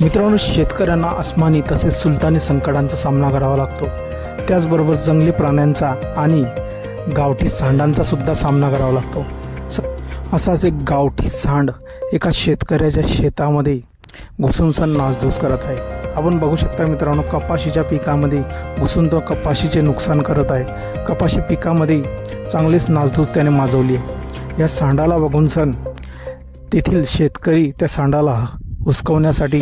मित्रांनो शेतकऱ्यांना अस्मानी तसेच सुलतानी संकटांचा सामना करावा लागतो. त्याचबरोबर जंगली प्राण्यांचा आणि गावठी सांडांचा सुद्धा सामना करावा लागतो. स असाच एक गावठी सांड एका शेतकऱ्याच्या शेतामध्ये घुसून सण नासधूस करत आहे. आपण बघू शकता मित्रांनो कपाशीच्या पिकामध्ये घुसून तो कपाशीचे नुकसान करत आहे. कपाशी पिकामध्ये चांगलीच नासधूस त्याने माजवली आहे. या सांडाला बघून सण तेथील शेतकरी त्या सांडाला हुसकवण्यासाठी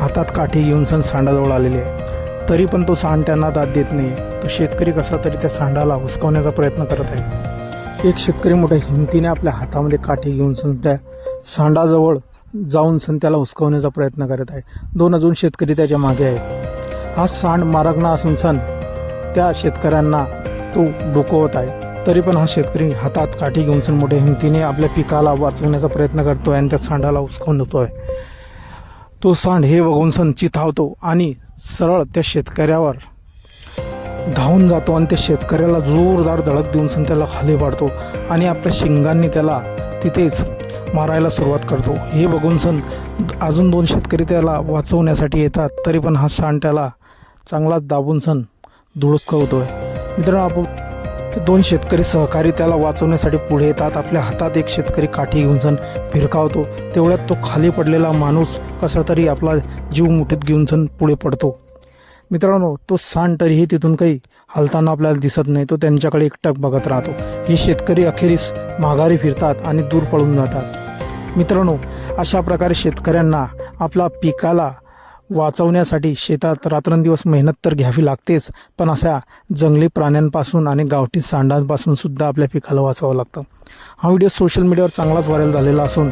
हातात काठी घेऊन सण सांडाजवळ आलेले आहे. तरी पण तो सांड त्यांना दाद देत नाही. तो शेतकरी कसा तरी त्या सांडाला हुसकवण्याचा प्रयत्न करत आहे. एक शेतकरी मोठ्या हिमतीने आपल्या हातामध्ये काठी घेऊन सण त्या सांडाजवळ जाऊन सण त्याला हुसकवण्याचा प्रयत्न करत आहे. दोन अजून शेतकरी त्याच्यामागे आहेत. हा सांड मारगणा असून सण त्या शेतकऱ्यांना तो डोकवत आहे. तरी पण हा शेतकरी हातात काठी घेऊन सण मोठ्या हिमतीने आपल्या पिकाला वाचवण्याचा प्रयत्न करतो आहे आणि त्या सांडाला उचकून आहे तो सांड हे बघून सण चिथावतो आणि सरळ त्या शेतकऱ्यावर धावून जातो आणि त्या शेतकऱ्याला जोरदार धडक देऊन सण त्याला खाली पाडतो आणि आपल्या शिंगांनी त्याला तिथेच मारायला सुरुवात करतो. हे बघून सण अजून दोन शेतकरी त्याला वाचवण्यासाठी येतात तरी पण हा सांड त्याला चांगलाच दाबून सण आहे मित्रांनो आपण की दोन शेतकरी सहकारी त्याला वाचवण्यासाठी पुढे येतात. आपल्या हातात एक शेतकरी काठी घेऊन सण फिरकावतो तेवढ्यात तो खाली पडलेला माणूस कसा तरी आपला जीव मुठीत घेऊन सण पुढे पडतो. मित्रांनो तो सांड तरीही तिथून काही हलताना आपल्याला दिसत नाही. तो त्यांच्याकडे एकटक बघत राहतो. हे शेतकरी अखेरीस माघारी फिरतात आणि दूर पळून जातात. मित्रांनो अशा प्रकारे शेतकऱ्यांना आपला पिकाला वाचवण्यासाठी शेतात रात्रंदिवस मेहनत तर घ्यावी लागतेच पण अशा जंगली प्राण्यांपासून आणि गावठी सांडांपासून सुद्धा आपल्या पिकाला वाचवावं लागतं. हा व्हिडिओ सोशल मीडियावर चांगलाच व्हायरल झालेला असून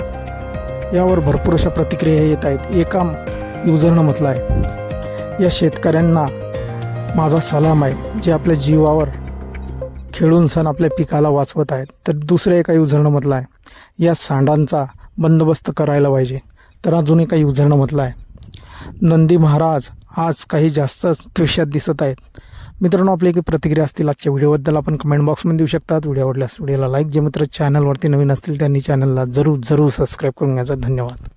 यावर भरपूर अशा प्रतिक्रिया येत आहेत. एका युजरनं म्हटलं आहे. या शेतकऱ्यांना माझा सलाम आहे जे आपल्या जीवावर खेळून सण आपल्या पिकाला वाचवत आहेत. तर दुसऱ्या एका युजरनं म्हटलं आहे या सांडांचा बंदोबस्त करायला पाहिजे. तर अजून एका युजरनं म्हटलं आहे नंदी महाराज आज काही जास्तच दृश्यात दिसत आहेत. मित्रांनो आपली काही प्रतिक्रिया असतील आजच्या व्हिडिओबद्दल आपण कमेंट बॉक्समध्ये देऊ शकतात. व्हिडिओ आवडल्यास व्हिडिओला लाईक जे मित्र चॅनलवरती नवीन असतील त्यांनी चॅनलला जरूर जरूर सबस्क्राईब करून घ्यायचा. धन्यवाद.